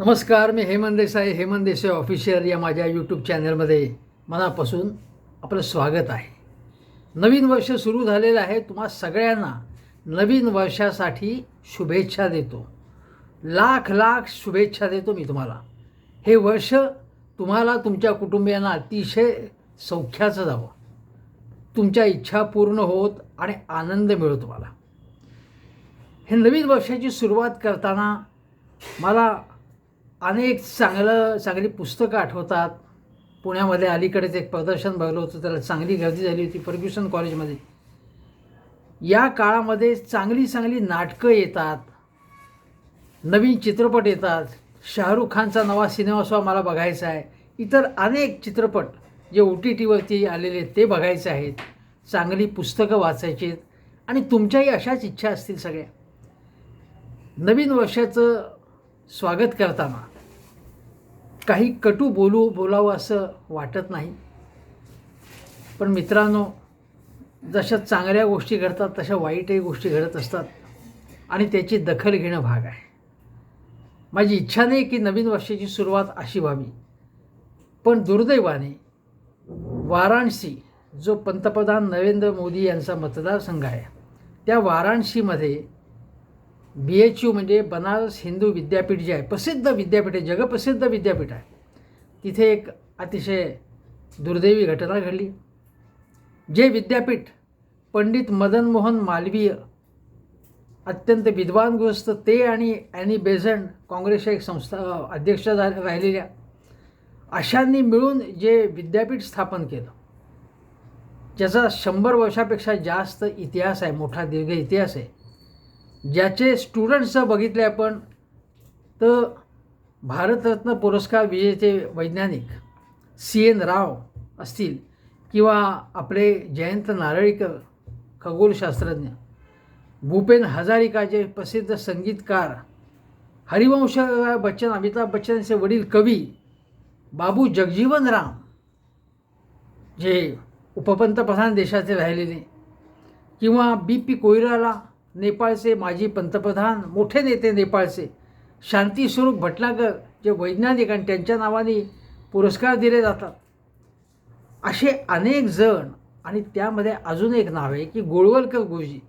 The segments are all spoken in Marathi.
नमस्कार मी हेमंत देसाई हेमंत देसाई ऑफिशियल या माझ्या यूट्यूब चॅनलमध्ये मनापासून आपलं स्वागत आहे. नवीन वर्ष सुरू झालेलं आहे तुम्हा सगळ्यांना नवीन वर्षासाठी शुभेच्छा देतो. लाख लाख शुभेच्छा देतो मी तुम्हाला. हे वर्ष तुम्हाला तुमच्या कुटुंबियांना अतिशय सौख्याचं जावं. तुमच्या इच्छा पूर्ण होत आणि आनंद मिळो तुम्हाला. हे नवीन वर्षाची सुरुवात करताना मला अनेक चांगलं चांगली पुस्तकं आठवतात. पुण्यामध्ये अलीकडेच एक प्रदर्शन भरलं होतं त्याला चांगली गर्दी झाली होती फर्ग्युसन कॉलेजमध्ये. या काळामध्ये चांगली चांगली नाटकं येतात. नवीन चित्रपट येतात. शाहरुख खानचा नवा सिनेमासुद्धा मला बघायचा आहे. इतर अनेक चित्रपट जे ओ टी टीवरती आलेले आहेत ते बघायचे आहेत. चांगली पुस्तकं वाचायची आहेत. आणि तुमच्याही अशाच इच्छा असतील सगळ्या. नवीन वर्षाचं स्वागत करताना. काही कटू बोलू बोलावं असं वाटत नाही. पण मित्रांनो जशा चांगल्या गोष्टी घडतात तशा वाईटही गोष्टी घडत असतात. आणि त्याची दखल घेणं भाग आहे. माझी इच्छा नाही की नवीन वर्षाची सुरुवात अशी व्हावी. पण दुर्दैवाने वाराणसी जो पंतप्रधान नरेंद्र मोदी यांचा मतदारसंघ आहे त्या वाराणसीमध्ये बी एच यू म्हणजे बनारस हिंदू विद्यापीठ जे आहे प्रसिद्ध विद्यापीठ आहे जगप्रसिद्ध विद्यापीठ आहे. तिथे एक अतिशय दुर्दैवी घटना घडली. जे विद्यापीठ पंडित मदन मोहन मालवीय अत्यंत विद्वानग्रस्त ते आणि ॲनी बेझंट काँग्रेसच्या एक संस्था अध्यक्ष झा राहिलेल्या अशांनी मिळून जे विद्यापीठ स्थापन केलं. ज्याचा शंभर वर्षापेक्षा जास्त इतिहास आहे मोठा दीर्घ इतिहास आहे. ज्याचे स्टुडंट्स बघितले आपण तर भारतरत्न पुरस्कार विजेते वैज्ञानिक सी एन राव असतील किंवा आपले जयंत नारळीकर खगोलशास्त्रज्ञ भूपेन हजारिकाचे प्रसिद्ध संगीतकार हरिवंश बच्चन अमिताभ बच्चन यांचे वडील कवी बाबू जगजीवन राम जे उपपंतप्रधान देशाचे राहिलेले किंवा बी पी कोयराला नेपाळचे माजी पंतप्रधान मोठे नेते नेपाळचे शांतीस्वरूप भटनागर जे वैज्ञानिक आणि त्यांच्या नावाने पुरस्कार दिले जातात. असे अनेक जण आणि त्यामध्ये अजून एक नाव आहे की गोळवलकर गुरुजी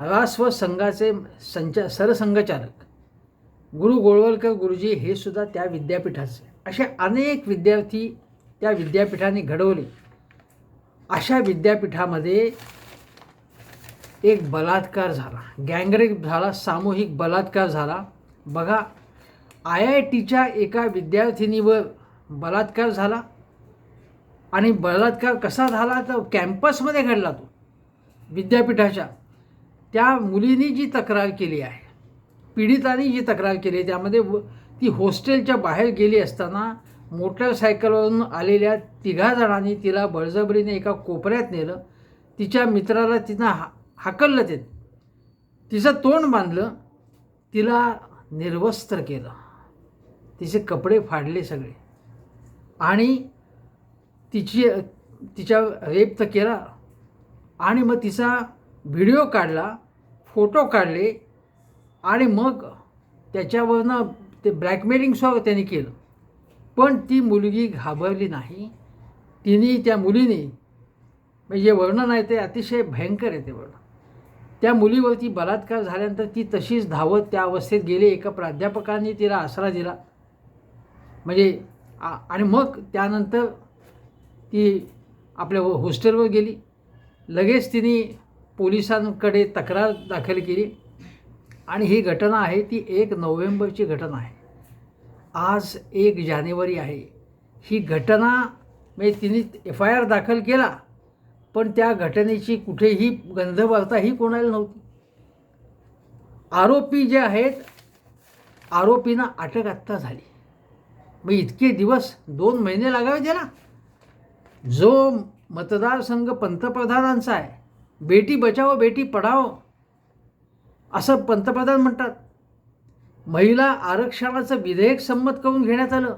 ह्रास्व संघाचे संचा सरसंघचालक. गुरु गोळवलकर गुरुजी हे सुद्धा त्या विद्यापीठाचे. असे अनेक विद्यार्थी त्या विद्यापीठाने घडवले. अशा विद्यापीठामध्ये एक बलात्कार झाला. गँगरेप झाला सामूहिक बलात्कार झाला. बघा आय आय टीच्या एका विद्यार्थिनीवर बलात्कार झाला. आणि बलात्कार कसा झाला तर कॅम्पसमध्ये घडला तो विद्यापीठाच्या. त्या मुलीने जी तक्रार केली आहे पीडिताने जी तक्रार केली आहे त्यामध्ये व ती हॉस्टेलच्या बाहेर गेली असताना मोटरसायकलवरून आलेल्या तिघा जणांनी तिला बळजबरीने एका कोपऱ्यात नेलं. तिच्या मित्राला तिनं हा हाकललं ते. तिचं तोंड बांधलं तिला निर्वस्त्र केलं. तिचे कपडे फाडले सगळे. आणि तिची तिच्या रेप तर केला. आणि मग तिचा व्हिडिओ काढला फोटो काढले. आणि मग त्याच्यावरनं ते ब्लॅकमेलिंगसुद्धा त्यांनी केलं. पण ती मुलगी घाबरली नाही. तिने त्या मुलीने म्हणजे वर्णन आहे ते अतिशय भयंकर आहे ते वर्णन. त्या मुलीवरती बलात्कार झाल्यानंतर ती तशीच धावत त्या अवस्थेत गेली. एका प्राध्यापकांनी तिला आसरा दिला. म्हणजे आणि मग त्यानंतर ती आपल्या हॉस्टेलवर गेली. लगेच तिने पोलिसांकडे तक्रार दाखल केली. आणि ही घटना आहे ती एक नोव्हेंबरची घटना आहे. आज एक जानेवारी आहे. ही घटना म्हणजे तिने एफ आय आर दाखल केला. पण त्या घटनेची कुठेही गंधवार्ता ही कोणाला नव्हती. आरोपी जे आहेत आरोपींना अटक आत्ता झाली. मग इतके दिवस दोन महिने लागावे त्याला जो मतदारसंघ पंतप्रधानांचा आहे बेटी बचाओ बेटी पढाओ असं पंतप्रधान म्हणतात. महिला आरक्षणाचं विधेयक संमत करून घेण्यात आलं.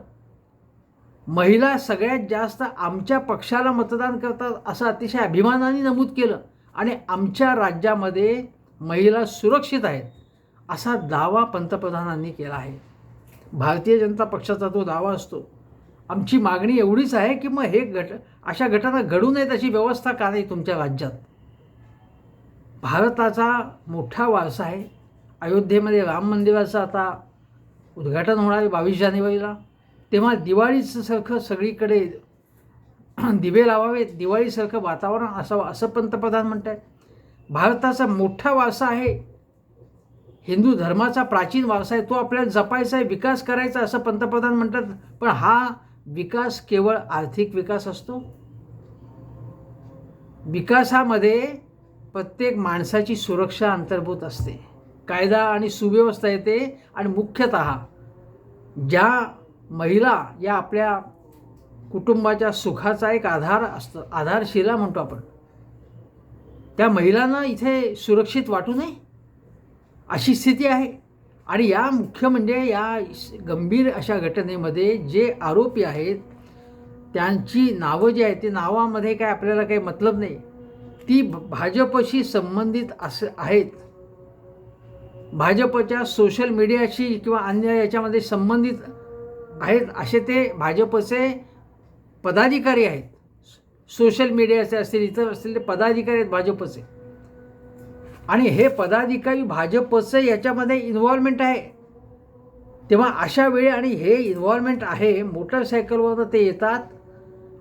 महिला सगळ्यात जास्त आमच्या पक्षाला मतदान करतात असं अतिशय अभिमानाने नमूद केलं. आणि आमच्या राज्यामध्ये महिला सुरक्षित आहेत असा दावा पंतप्रधानांनी केला आहे. भारतीय जनता पक्षाचा तो दावा असतो. आमची मागणी एवढीच आहे की मग हे घट अशा घटना घडू नयेत अशी व्यवस्था का नाही तुमच्या राज्यात? भारताचा मोठा वारसा आहे. अयोध्येमध्ये राम मंदिराचं आता उद्घाटन होणार आहे बावीस जानेवारीला. तेव्हा दिवाळीचं सारखं सगळीकडे दिवे लावावेत दिवाळीसारखं वातावरण असावं असं पंतप्रधान म्हणत आहेत भारताचा मोठा वारसा आहे. हिंदू धर्माचा प्राचीन वारसा आहे. तो आपल्याला जपायचा आहे विकास करायचा असं पंतप्रधान म्हणतात. पण हा विकास केवळ आर्थिक विकास असतो. विकासामध्ये प्रत्येक माणसाची सुरक्षा अंतर्भूत असते. कायदा आणि सुव्यवस्था येते. आणि मुख्यतः ज्या महिला या आपल्या कुटुंबाच्या सुखाचा एक आधार असतो आधारशिला म्हणतो आपण. त्या महिलांना इथे सुरक्षित वाटू नये अशी स्थिती आहे. आणि या मुख्य म्हणजे या गंभीर अशा घटनेमध्ये जे आरोपी आहेत त्यांची नावं जी आहेत ती नावामध्ये काय आपल्याला काही मतलब नाही. ती भाजपशी संबंधित असं आहेत. भाजपच्या सोशल मीडियाशी किंवा अन्य याच्यामध्ये संबंधित आहेत. असे ते भाजपचे पदाधिकारी आहेत. सोशल मीडियाचे असतील इतर असतील ते पदाधिकारी आहेत भाजपचे. आणि हे पदाधिकारी भाजपचं याच्यामध्ये इन्व्हॉल्वमेंट आहे. तेव्हा अशा वेळी आणि हे इन्व्हॉल्वमेंट आहे मोटरसायकलवर ते येतात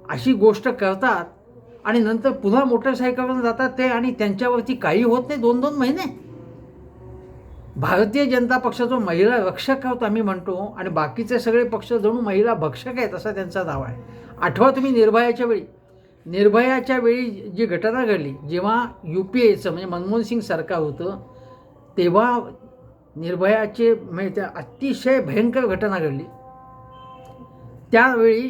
अशी गोष्ट करतात आणि नंतर पुन्हा मोटरसायकलवर जातात ते आणि त्यांच्यावरती काही होत नाही दोन दोन महिने. भारतीय जनता पक्षाचा महिला रक्षक आहोत आम्ही म्हणतो आणि बाकीचे सगळे पक्ष जणू महिला भक्षक आहेत असा त्यांचा दावा आहे. आठवा तुम्ही निर्भयाच्या वेळी. निर्भयाच्या वेळी जी घटना घडली जेव्हा यू पी एचं म्हणजे मनमोहन सिंग सरकार होतं तेव्हा निर्भयाचे म्हणजे त्या अतिशय भयंकर घटना घडली. त्यावेळी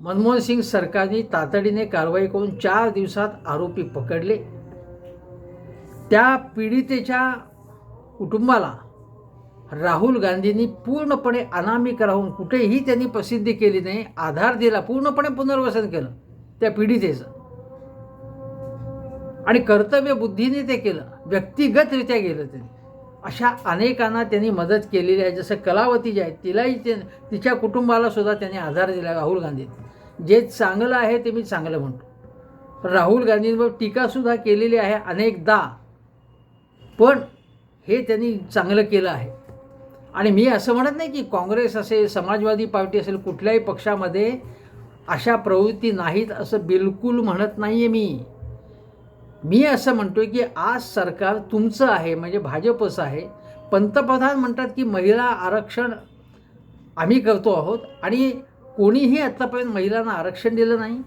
मनमोहन सिंग सरकारने तातडीने कारवाई करून चार दिवसात आरोपी पकडले. त्या पीडितेच्या कुटुंबाला. राहुल गांधींनी पूर्णपणे अनामिक राहून कुठेही त्यांनी प्रसिद्धी केली नाही आधार दिला पूर्णपणे पुनर्वसन केलं त्या पीडितेचं आणि कर्तव्य बुद्धीने ते केलं व्यक्तिगतरित्या गेलं त्यांनी अशा अनेकांना त्यांनी मदत केलेली आहे. जसं कलावती जी आहे तिलाही ते तिच्या कुटुंबाला सुद्धा त्यांनी आधार दिला राहुल गांधी. जे चांगलं आहे ते मी चांगलं म्हणतो. राहुल गांधींवर टीकासुद्धा केलेली आहे अनेकदा. पण हे त्यांनी चांगलं केलं आहे. आणि मी असं म्हणत नाही की काँग्रेस असेल समाजवादी पार्टी असेल कुठल्याही पक्षामध्ये अशा प्रवृत्ती नाहीत असं बिलकुल म्हणत नाही आहे मी. मी असं म्हणतोय की आज सरकार तुमचं आहे म्हणजे भाजपचं आहे. पंतप्रधान म्हणतात की महिला आरक्षण आम्ही करतो आहोत आणि कोणीही आत्तापर्यंत महिलांना आरक्षण दिलं नाही.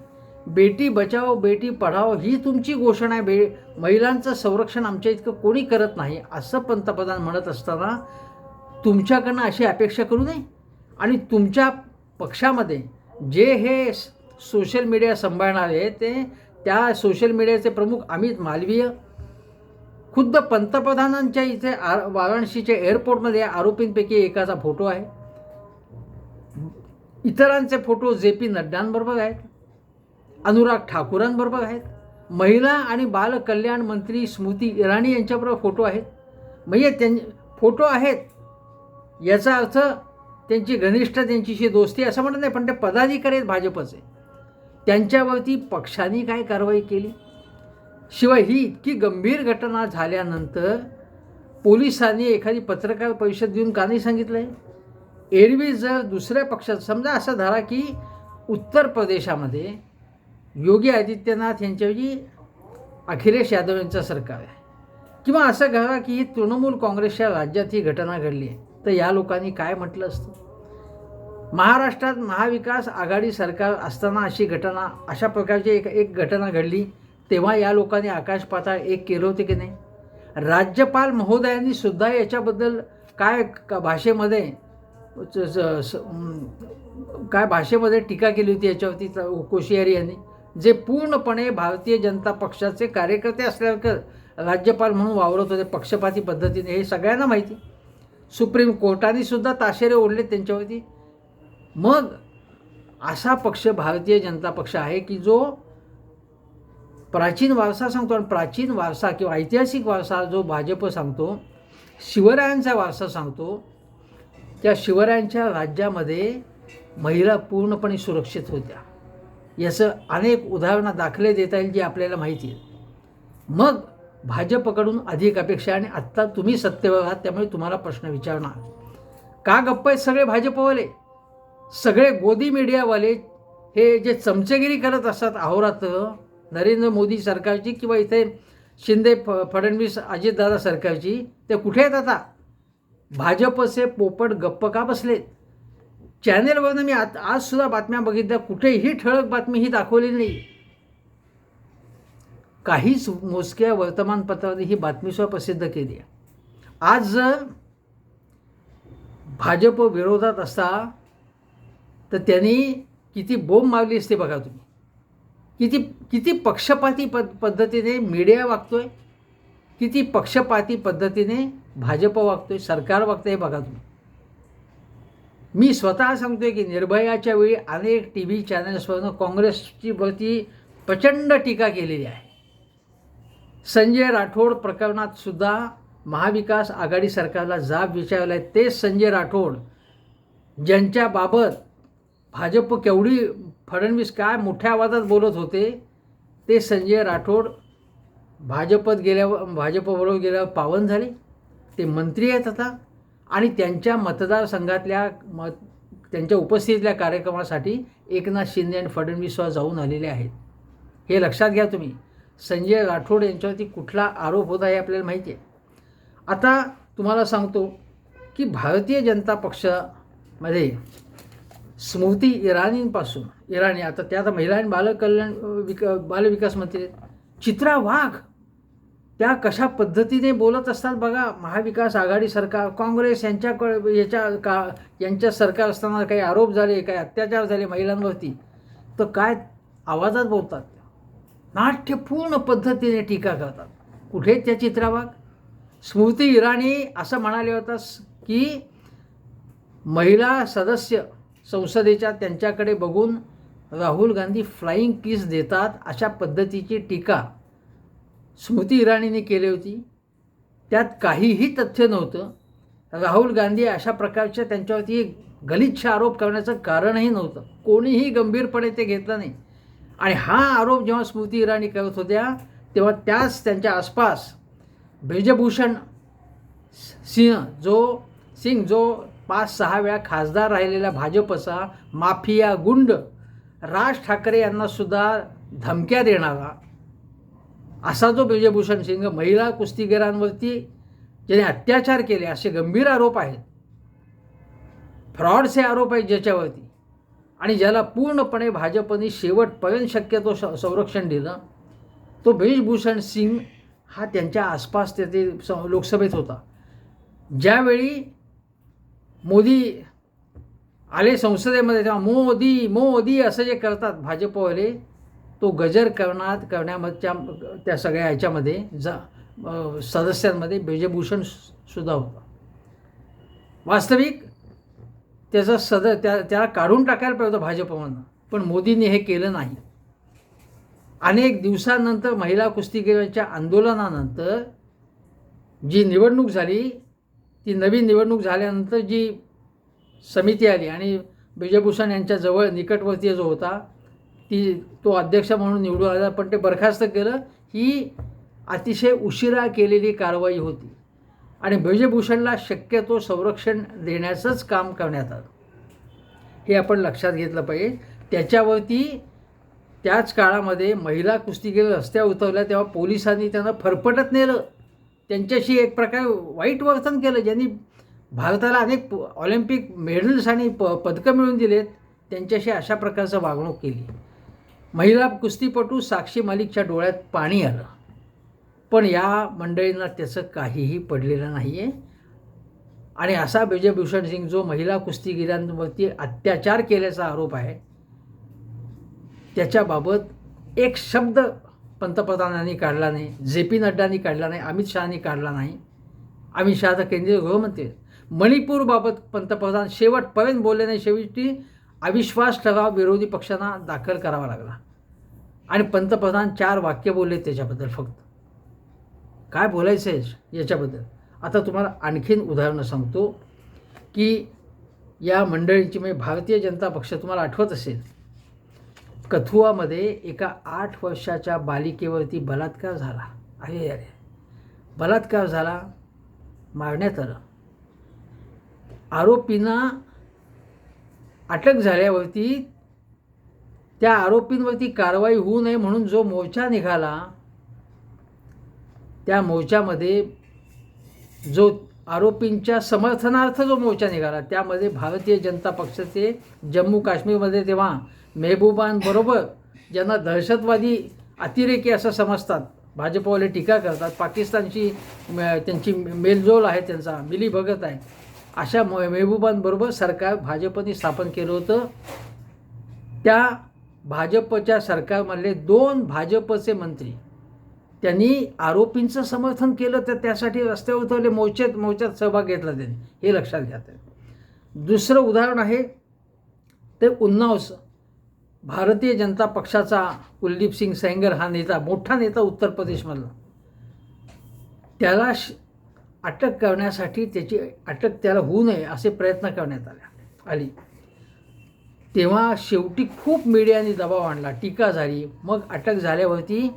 बेटी बचाव बेटी पढाव ही तुमची घोषणा आहे. बे महिलांचं संरक्षण आमच्या इतकं कोणी करत नाही असं पंतप्रधान म्हणत असताना तुमच्याकडनं अशी अपेक्षा करू नये. आणि तुमच्या पक्षामध्ये जे हे सोशल मीडिया सांभाळणारे ते त्या सोशल मीडियाचे प्रमुख अमित मालवीय खुद्द पंतप्रधानांच्या इथे आ वाराणसीच्या एअरपोर्टमध्ये आरोपींपैकी एकाचा फोटो आहे. इतरांचे फोटो जे पी नड्डांबरोबर आहेत. अनुराग ठाकूरांबरोबर आहेत. महिला आणि बालकल्याण मंत्री स्मृती इराणी यांच्याबरोबर फोटो आहेत. म्हणजे त्यां फोटो आहेत. याचा अर्थ त्यांची घनिष्ठ त्यांच्याशी दोस्ती असं म्हणत नाही पण ते पदाधिकारी आहेत भाजपचे. त्यांच्यावरती पक्षाने काय कारवाई केली? शिवाय ही इतकी गंभीर घटना झाल्यानंतर पोलिसांनी एखादी पत्रकार परिषद देऊन का नाही सांगितलं आहे एरवी जर दुसऱ्या पक्षात समजा असा धरा की उत्तर प्रदेशामध्ये योगी आदित्यनाथ यांच्याऐवजी अखिलेश यादव यांचं सरकार आहे. किंवा असं घ्यावा की ही तृणमूल काँग्रेसच्या राज्यात ही घटना घडली आहे तर या लोकांनी काय म्हटलं असतं? महाराष्ट्रात महाविकास आघाडी सरकार असताना अशी घटना अशा प्रकारची एक एक घटना घडली तेव्हा या लोकांनी आकाश पाताळ एक केलं होते की नाही? राज्यपाल महोदयांनी सुद्धा याच्याबद्दल काय भाषेमध्ये स- काय भाषेमध्ये टीका केली होती याच्यावरती कोशियारी यांनी? जे पूर्णपणे भारतीय जनता पक्षाचे कार्यकर्ते असल्यावर राज्यपाल म्हणून वावरत होते पक्षपाती पद्धतीने हे सगळ्यांना माहिती. सुप्रीम कोर्टाने सुद्धा ताशेरे ओढले त्यांच्यावरती. मग असा पक्ष भारतीय जनता पक्ष आहे की जो प्राचीन वारसा सांगतो आणि प्राचीन वारसा किंवा ऐतिहासिक वारसा जो भाजप सांगतो शिवरायांचा वारसा सांगतो त्या शिवरायांच्या राज्यामध्ये महिला पूर्णपणे सुरक्षित होत्या. याचं अनेक उदाहरणं दाखले देता येईल जी आपल्याला माहिती आहेत. मग भाजपकडून अधिक अपेक्षा आणि आत्ता तुम्ही सत्तेवर आहात त्यामुळे तुम्हाला प्रश्न विचारणार. का गप्प आहेत सगळे भाजपवाले? सगळे गोदी मीडियावाले हे जे चमचेगिरी करत असतात अहोरात्र नरेंद्र मोदी सरकारची किंवा इथे शिंदे फ फडणवीस अजितदादा सरकारची ते कुठे आहेत आता? भाजपचे पोपट गप्प का बसलेत? चॅनेलवरनं मी आत आजसुद्धा बातम्या बघितल्या. कुठेही ठळक बातमी ही दाखवली नाही. काहीच मोजक्या वर्तमानपत्राने ही बातमीसुद्धा प्रसिद्ध केली आहे. आज जर भाजप विरोधात असता तर त्यांनी किती बोंब मारली असते बघा तुम्ही. किती किती पक्षपाती पद पद्धतीने मीडिया वागतो आहे किती पक्षपाती पद्धतीने भाजप वागतो आहे सरकार वागतं आहे बघा तुम्ही. मी स्वतः सांगतोय की निर्भयाच्या वेळी अनेक टी व्ही चॅनल्सवरनं काँग्रेसची वरती प्रचंड टीका केलेली आहे. संजय राठोड प्रकरणात सुद्धा महाविकास आघाडी सरकारला जाब विचारला आहे तेच संजय राठोड ज्यांच्याबाबत भाजप केवढी फडणवीस काय मोठ्या आवाजात बोलत होते ते संजय राठोड भाजपत गेल्यावर भाजपबरोबर गेल्यावर पावन झाले. ते मंत्री आहेत आता. आणि त्यांच्या मतदारसंघातल्या मत त्यांच्या उपस्थितीतल्या कार्यक्रमासाठी एकनाथ शिंदे आणि फडणवीसवर जाऊन आलेले आहेत. हे लक्षात घ्या तुम्ही. संजय राठोड यांच्यावरती कुठला आरोप होता हे आपल्याला माहिती आहे. आता तुम्हाला सांगतो की भारतीय जनता पक्षामध्ये स्मृती इराणींपासून इराणी आता त्या आता महिला आणि बालकल्याण विक बालविकास मंत्री चित्रा वाघ त्या कशा पद्धतीने बोलत असतात बघा महाविकास आघाडी सरकार काँग्रेस यांच्याकडे याच्या का यांच्या सरकार असताना काही आरोप झाले काही अत्याचार झाले महिलांवरती तर काय आवाजात बोलतात? नाट्यपूर्ण पद्धतीने टीका करतात. कुठे त्या चित्रावाग स्मृती इराणी असं म्हणाले होता की महिला सदस्य संसदेच्या त्यांच्याकडे बघून राहुल गांधी फ्लाईंग किस देतात अशा पद्धतीची टीका. स्मृती इराणीने केली होती. त्यात काहीही तथ्य नव्हतं. राहुल गांधी अशा प्रकारच्या त्यांच्यावरती गलिच्छ आरोप करण्याचं कारणही नव्हतं. कोणीही गंभीरपणे ते घेतलं नाही. आणि हा आरोप जेव्हा स्मृती इराणी करत होत्या तेव्हा त्याच त्यांच्या आसपास ब्रिजभूषण सिंह जो सिंग जो पाच सहा वेळा खासदार राहिलेला भाजपचा माफिया गुंड राज ठाकरे यांनासुद्धा धमक्या देणारा असा जो ब्रिजभूषण सिंग महिला कुस्तीगिरांवरती ज्याने अत्याचार केले असे गंभीर आरोप आहेत. फ्रॉडचे आरोप आहेत ज्याच्यावरती. आणि ज्याला पूर्णपणे भाजपने शेवटपर्यंत शक्यतो स संरक्षण दिलं तो ब्रिजभूषण सिंग हा त्यांच्या आसपास तेथे स लोकसभेत होता. ज्यावेळी मोदी आले संसदेमध्ये तेव्हा मोदी मोदी असं जे करतात भाजपवाले तो गजर करण्यात करण्याच्या त्या सगळ्या ह्याच्यामध्ये जा सदस्यांमध्ये बेजभूषण सुद्धा होता. वास्तविक त्याचा सद त्या त्याला काढून टाकायला पाहिजे होतं भाजपमधनं पण मोदींनी हे केलं नाही. अनेक दिवसांनंतर महिला कुस्तीगिरांच्या आंदोलनानंतर जी निवडणूक झाली ती नवीन निवडणूक झाल्यानंतर जी समिती आली आणि ब्रिजभूषण यांच्या जवळ निकटवर्तीय जो होता ती तो अध्यक्ष म्हणून निवडून आला पण ते बरखास्त केलं. ही अतिशय उशिरा केलेली कारवाई होती. आणि ब्रजभूषणला शक्यतो संरक्षण देण्याचंच काम करण्यात आलं. हे आपण लक्षात घेतलं पाहिजे. त्याच्यावरती त्याच काळामध्ये महिला कुस्तीगीर रस्त्या उतरल्या तेव्हा पोलिसांनी त्यांना फरफटत नेलं. त्यांच्याशी एक प्रकारे वाईट वर्तन केलं. ज्यांनी भारताला अनेक ऑलिम्पिक मेडल्स आणि प पदकं मिळवून दिलेत त्यांच्याशी अशा प्रकारचं वागणूक केली. महिला कुस्तीपटू साक्षी मालिकच्या डोळ्यात पाणी आलं. पण या मंडळींना त्याचं काहीही पडलेलं नाही आहे आणि असा विजयभूषण सिंग जो महिला कुस्तीगिरांवरती अत्याचार केल्याचा आरोप आहे त्याच्याबाबत एक शब्द पंतप्रधानांनी काढला नाही जे पी नड्डांनी काढला नाही अमित शहानी काढला नाही. अमित शहा तर केंद्रीय गृहमंत्री मणिपूरबाबत पंतप्रधान शेवटपर्यंत बोलले नाही. शेवटी अविश्वास ठराव विरोधी पक्षांना दाखल करावा लागला. आणि पंतप्रधान चार वाक्य बोलले त्याच्याबद्दल फक्त. काय बोलायचं आहे याच्याबद्दल? आता तुम्हाला आणखीन उदाहरणं सांगतो की या मंडळींची म्हणजे भारतीय जनता पक्ष तुम्हाला आठवत असेल कथुआमध्ये एका आठ वर्षाच्या बालिकेवरती बलात्कार झाला. अरे अरे. बलात्कार झाला मारण्यात आलं. आरोपींना अटक झाल्यावरती त्या आरोपींवरती कारवाई होऊ नये म्हणून जो मोर्चा निघाला त्या मोर्चामध्ये जो आरोपींच्या समर्थनार्थ जो मोर्चा निघाला त्यामध्ये भारतीय जनता पक्षाचे जम्मू काश्मीरमध्ये तेव्हा मेहबूबांबरोबर ज्यांना दहशतवादी अतिरेकी असं समजतात भाजपवाले टीका करतात पाकिस्तानची त्यांची मेलजोल आहे त्यांचा मिलीभगत आहे अशा म- मेहबूबांबरोबर सरकार भाजपने स्थापन केलं होतं. त्या भाजपच्या सरकारमधले दोन भाजपचे मंत्री त्यांनी आरोपींचं समर्थन केलं तर त्यासाठी रस्त्यावर उतरले मोर्चात मोर्चात सहभाग घेतला त्यांनी. हे लक्षात घ्या दुसरं उदाहरण आहे ते उन्नावस भारतीय जनता पक्षाचा कुलदीप सिंग सेंगर हा नेता मोठा नेता उत्तर प्रदेशमधला. त्याला श अटक करण्यासाठी त्याची अटक त्याला होऊ नये असे प्रयत्न करण्यात आले. आली. तेव्हा शेवटी खूप मीडियाने दबाव आणला टीका झाली. मग अटक झाल्यावरती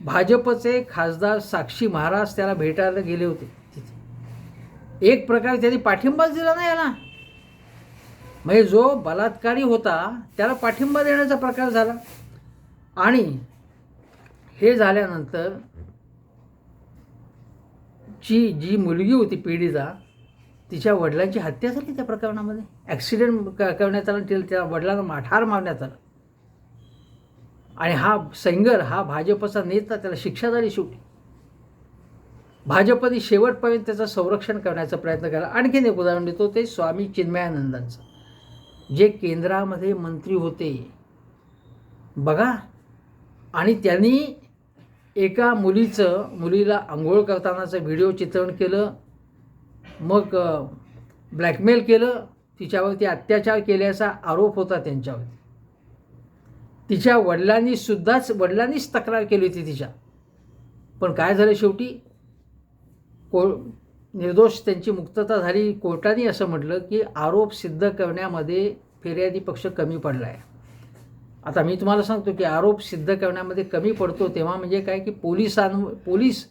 भाजपचे खासदार साक्षी महाराज त्याला भेटायला गेले होते तिथे. एक प्रकारे त्यांनी पाठिंबाच दिला नाही याला. म्हणजे जो बलात्कारी होता त्याला पाठिंबा देण्याचा प्रकार झाला. आणि हे झाल्यानंतर जी जी मुलगी होती पीडिता तिच्या वडिलांची हत्या झाली त्या प्रकरणामध्ये? ॲक्सिडेंट क करण्यात आला तिला त्या वडिलांना माठार मारण्यात आलं. आणि हा सेंगर हा भाजपचा नेता त्याला शिक्षा झाली शेवटी. भाजपने शेवटपर्यंत त्याचं संरक्षण करण्याचा प्रयत्न केला. आणखीन एक उदाहरण देतो ते स्वामी चिन्मयानंदांचं. जे केंद्रामध्ये मंत्री होते. बघा आणि त्यांनी एका मुलीचं मुलीला आंघोळ करतानाचं व्हिडिओ चित्रण केलं मग ब्लॅकमेल केलं तिच्यावरती अत्याचार केल्याचा आरोप होता त्यांच्यावरती. तिच्या वडिलांनीसुद्धाच वडिलांनीच तक्रार केली होती तिच्या. पण काय झालं शेवटी? को निर्दोष त्यांची मुक्तता झाली. कोर्टाने असं म्हटलं की आरोप सिद्ध करण्यामध्ये फिर्यादी पक्ष कमी पडला आहे आता मी तुम्हाला सांगतो की आरोप सिद्ध करण्यामध्ये कमी पडतो तेव्हा म्हणजे काय की पोलिसां पोलीस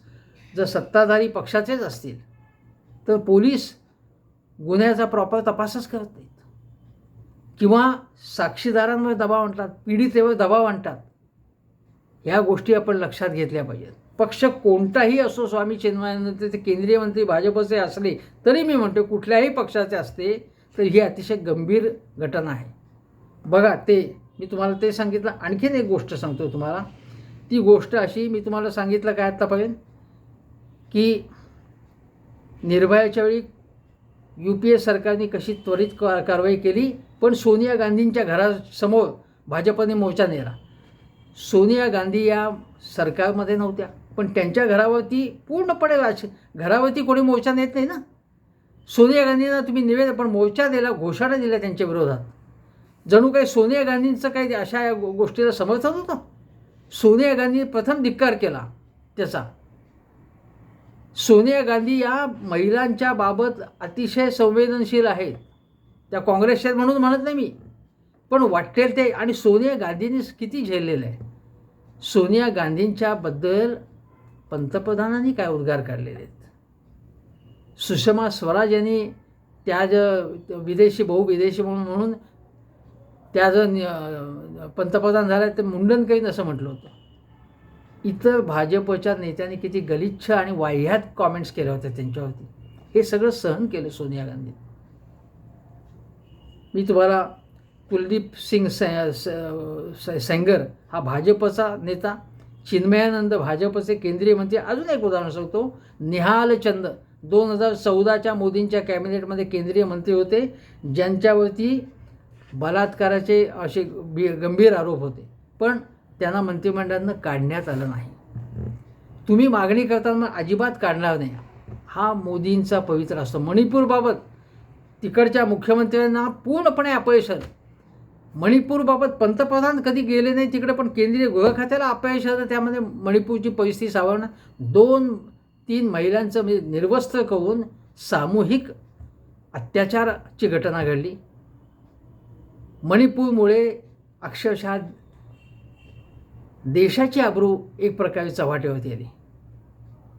जर सत्ताधारी पक्षाचेच असतील तर पोलीस गुन्ह्याचा प्रॉपर तपासच करत नाहीत. किंवा साक्षीदारांवर दबाव आणतात पीडितेवर दबाव आणतात. ह्या गोष्टी आपण लक्षात घेतल्या पाहिजेत. पक्ष कोणताही असो स्वामी चिन्मयानंद ते केंद्रीय मंत्री भाजपचे असले तरी मी म्हणतो कुठल्याही पक्षाचे असते तर ही अतिशय गंभीर घटना आहे. बघा ते मी तुम्हाला ते सांगितलं. आणखीन एक गोष्ट सांगतो तुम्हाला. ती गोष्ट अशी मी तुम्हाला सांगितलं काय आत्तापर्यंत की निर्भयाच्या वेळी यू पी ए सरकारने कशी त्वरित का कारवाई केली पण सोनिया गांधींच्या घरासमोर भाजपने मोर्चा नेला. सोनिया गांधी या सरकारमध्ये नव्हत्या पण त्यांच्या घरावरती पूर्णपणे राज घरावरती कोणी मोर्चा नेत नाही ना? सोनिया गांधींना तुम्ही निवेदन पण मोर्चा दिला घोषणा दिल्या त्यांच्या विरोधात. जणू काही सोनिया गांधींचं काही अशा या गोष्टीला समर्थन होतं? सोनिया गांधी प्रथम धिक्कार केला त्याचा. सोनिया गांधी या महिलांच्या बाबत अतिशय संवेदनशील आहेत. त्या काँग्रेसच्या म्हणून म्हणत नाही मी. पण वाटेल ते. आणि सोनिया गांधींनी किती झेललेलं आहे? सोनिया गांधींच्याबद्दल पंतप्रधानांनी काय उद्गार काढलेले आहेत? सुषमा स्वराज यांनी त्या ज विदेशी बहु विदेशी म्हणून म्हणून त्या जर पंतप्रधान झाल्या ते मुंडन करीन असं म्हटलं होतं. इतर भाजपच्या नेत्यांनी किती गलिच्छ आणि वाह्यात कॉमेंट्स केल्या होत्या त्यांच्यावरती. हे सगळं सहन केलं सोनिया गांधी. मी तुम्हाला कुलदीप सिंग सेंगर हा भाजपचा नेता चिन्मयानंद भाजपचे केंद्रीय मंत्री. अजून एक उदाहरण सांगतो. निहालचंद दोन हजार चौदाच्या मोदींच्या कॅबिनेटमध्ये केंद्रीय मंत्री होते ज्यांच्यावरती बलात्काराचे असे बी- गंभीर आरोप होते. पण त्यांना मंत्रिमंडळानं काढण्यात आलं नाही. तुम्ही मागणी करताना अजिबात काढणार नाही. हा मोदींचा पवित्र असतो. मणिपूरबाबत तिकडच्या मुख्यमंत्र्यांना पूर्णपणे अपयश आलं. मणिपूरबाबत पंतप्रधान कधी गेले नाही तिकडे पण केंद्रीय गृह खात्याला अपयश आलं. त्यामध्ये मणिपूरची परिस्थिती सावरणं दोन तीन महिलांचं म्हणजे निर्वस्त्र करून सामूहिक अत्याचाराची घटना घडली. मणिपूरमुळे अक्षरशः देशाची आबरू एक प्रकारे चव्हाट्यावरती आली.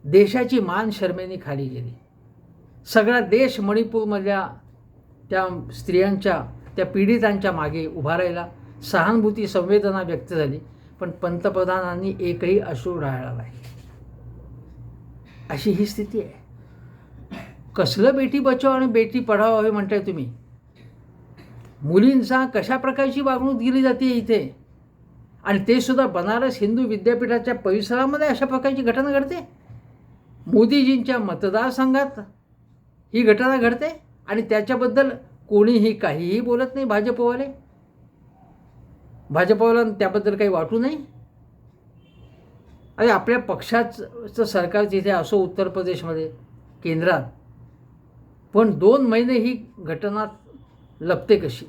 देशाची मान शर्मेने खाली गेली. सगळा देश मणिपूरमधल्या त्या स्त्रियांच्या त्या पीडितांच्या मागे उभा राहिला. सहानुभूती संवेदना व्यक्त झाली पण पंतप्रधानांनी एकही अश्रू राहिला नाही. अशी ही स्थिती आहे. कसलं बेटी बचाव आणि बेटी पढाव हे म्हणताय तुम्ही? मुलींचा कशा प्रकारची वागणूक दिली जाते इथे? आणि ते सुद्धा बनारस हिंदू विद्यापीठाच्या परिसरामध्ये अशा प्रकारची घटना घडते? मोदीजींच्या मतदारसंघात ही घटना घडते आणि त्याच्याबद्दल कोणीही काहीही बोलत नाही भाजपवाले? भाजपवाला त्याबद्दल काही वाटू नये? अरे आपल्या पक्षाचं सरकार तिथे असो उत्तर प्रदेशमध्ये केंद्रात. पण दोन महिने ही घटना लपते कशी?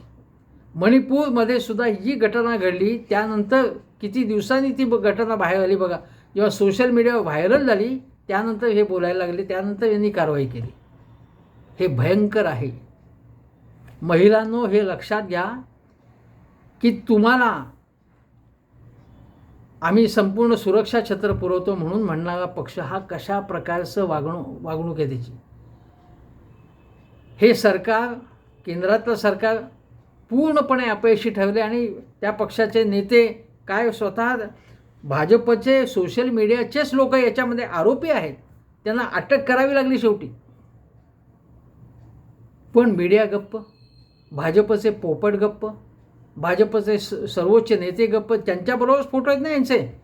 मणिपूरमध्ये सुद्धा ही घटना घडली. त्यानंतर किती दिवसांनी ती ब- घटना बाहेर आली बघा. जेव्हा सोशल मीडियावर व्हायरल झाली त्यानंतर हे बोलायला लागले. त्यानंतर यांनी कारवाई केली. हे भयंकर आहे. महिलांनो हे लक्षात घ्या की तुम्हाला आम्ही संपूर्ण सुरक्षा छत्र पुरवतो म्हणून म्हणणारा पक्ष हा कशा प्रकारचं वागणू वागणूक आहे त्याची? हे सरकार केंद्रातलं सरकार पूर्णपणे अपयशी ठरले आणि त्या पक्षाचे नेते काय स्वतः भाजपचे सोशल मीडियाचेच लोक याच्यामध्ये आरोपी आहेत त्यांना अटक करावी लागली शेवटी. पण मीडिया गप्प भाजपचे पोपट गप्प भाजपचे स सर्वोच्च नेते गप्प त्यांच्याबरोबरच फोटो आहेत ना यांचे?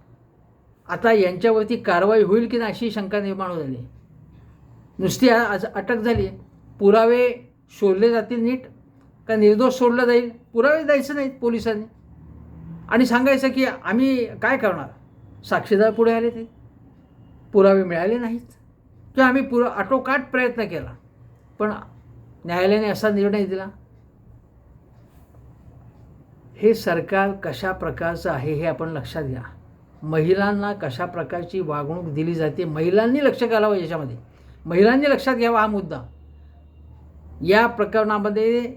आता यांच्यावरती कारवाई होईल की नाही अशी शंका निर्माण झाली. नुसती आज अटक झाली. पुरावे शोधले जातील नीट का निर्दोष सोडलं जाईल? पुरावे द्यायचं नाहीत पोलिसांनी. आणि सांगायचं की आम्ही काय करणार? साक्षीदार पुढे आले ते. पुरावे मिळाले नाहीत. किंवा आम्ही पुरा आटोकाट प्रयत्न केला. पण न्यायालयाने असा निर्णय दिला. हे सरकार कशा प्रकारचं आहे हे आपण लक्षात घ्या. महिलांना कशा प्रकारची वागणूक दिली जाते? महिलांनी लक्ष घालावं याच्यामध्ये. महिलांनी लक्षात घ्यावा हा मुद्दा. या प्रकरणामध्ये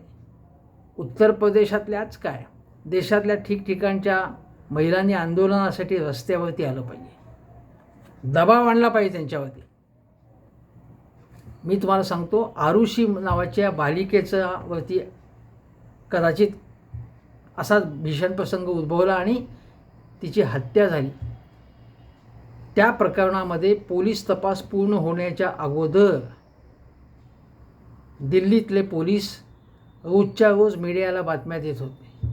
उत्तर प्रदेशातल्याच काय? देशातल्या ठिकठिकाणच्या महिलांनी आंदोलनासाठी रस्त्यावरती आलं पाहिजे. दबाव आणला पाहिजे त्यांच्यावरती. मी तुम्हाला सांगतो आरुषी नावाच्या बालिकेचा वरती कदाचित असा भीषण प्रसंग उद्भवला आणि तिची हत्या झाली. त्या प्रकरणामध्ये पोलीस तपास पूर्ण होण्याच्या अगोदर दिल्लीतले पोलीस रोजच्या रोज मीडियाला बातम्या देत होते.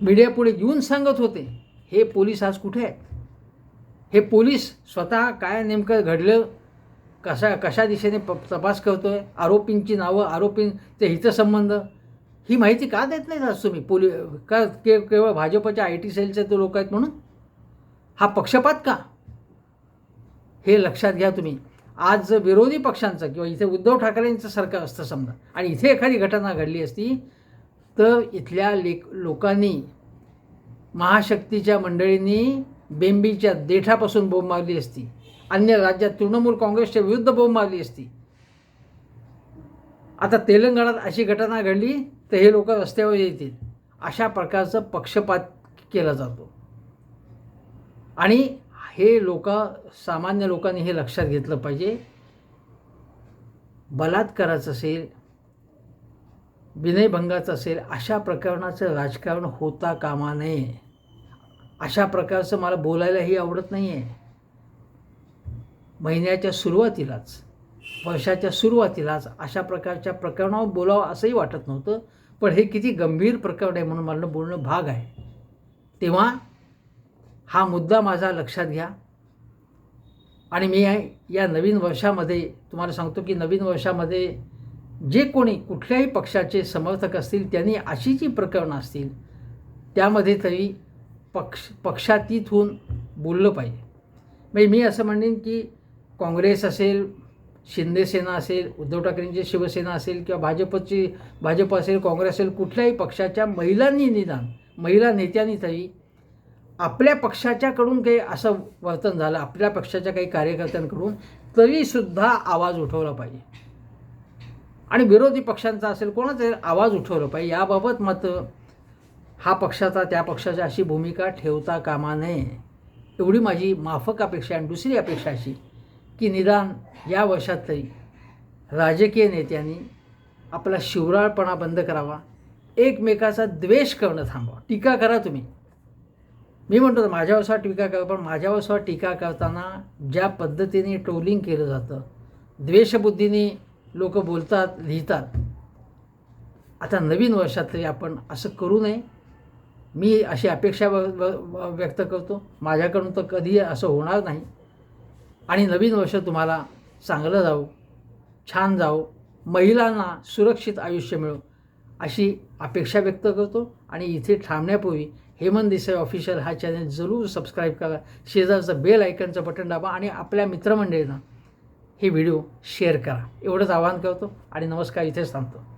मीडियापुढे येऊन सांगत होते हे पोलीस आज कुठे आहेत? हे पोलीस स्वतः काय नेमकं घडलं? कशा कशा दिशेने प तपास करतो आहे आरोपींची नावं आरोपींचे हितसंबंध ही माहिती का देत नाही आज तुम्ही? पोली का के केवळ भाजपच्या आय टी सेलचे ते लोक आहेत म्हणून? हा पक्षपात का? हे लक्षात घ्या तुम्ही. आज विरोधी पक्षांचं किंवा इथे उद्धव ठाकरेंचं सरकार असतं समजा आणि इथे एखादी घटना घडली असती तर इथल्या लेक लोकांनी महाशक्तीच्या मंडळींनी बेंबीच्या देठापासून बोंब मारली असती. अन्य राज्यात तृणमूल काँग्रेसच्या विरुद्ध बोंब मारली असती. आता तेलंगणात अशी घटना घडली तर हे लोक रस्त्यावर येतील. अशा प्रकारचं पक्षपात केला जातो. आणि हे लोक सामान्य लोकांनी हे लक्षात घेतलं पाहिजे. बलात्काराचं असेल विनयभंगाचं असेल अशा प्रकरणाचं राजकारण होता कामा नये. अशा प्रकारचं मला बोलायलाही आवडत नाही आहे महिन्याच्या सुरुवातीलाच वर्षाच्या सुरुवातीलाच अशा प्रकारच्या प्रकरणावर बोलावं असंही वाटत नव्हतं. पण हे किती गंभीर प्रकरण आहे म्हणून मला बोलणं भाग आहे. तेव्हा हा मुद्दा माझा लक्षात घ्या. आणि मी या- नवीन वर्षामध्ये तुम्हाला सांगतो की नवीन वर्षामध्ये जे कोणी कुठल्याही पक्षाचे समर्थक असतील त्यांनी अशी जी प्रकरणं असतील त्यामध्ये तरी पक्ष पक्षातीत होऊन बोललं पाहिजे. म्हणजे मी असं म्हणेन की काँग्रेस असेल शिंदेसेना असेल उद्धव ठाकरेंची शिवसेना असेल किंवा भाजपची भाजप असेल काँग्रेस असेल कुठल्याही पक्षाच्या महिलांनी निदान महिला नेत्यांनी तरी आपल्या पक्षाच्याकडून काही असं वर्तन झालं आपल्या पक्षाच्या काही कार्यकर्त्यांकडून तरीसुद्धा आवाज उठवला पाहिजे. आणि विरोधी पक्षांचा असेल कोणाचा आवाज उठवला पाहिजे. याबाबत मात्र हा पक्षाचा त्या पक्षाची अशी भूमिका ठेवता कामा नये. एवढी माझी माफक अपेक्षा आणि दुसरी अपेक्षा अशी की निदान या वर्षात तरी राजकीय नेत्यांनी आपला शिवराळपणा बंद करावा. एकमेकाचा द्वेष करणं थांबवा. टीका करा तुम्ही. मी म्हणतो ना, माझ्यावर टीका करा पण माझ्यावर टीका करताना ज्या पद्धतीने ट्रोलिंग केलं जातं द्वेषबुद्धीने लोक बोलतात लिहितात आता नवीन वर्षात तरी आपण असं करू नये. मी अशी अपेक्षा व्यक्त करतो. माझ्याकडून तर कधी असं होणार नाही. आणि नवीन वर्ष तुम्हाला चांगलं जाऊ छान जाऊ महिलांना सुरक्षित आयुष्य मिळो अशी अपेक्षा व्यक्त करतो. आणि इथे थांबण्यापूर्वी हेमंत देसाई ऑफिशियल हा चॅनल जरूर सबस्क्राईब करा. शेजारचं बेल ऐकनचं बटन दाबा आणि आपल्या मित्रमंडळींना हे व्हिडिओ शेअर करा. एवढंच आवाहन करतो आणि नमस्कार इथेच थांबतो.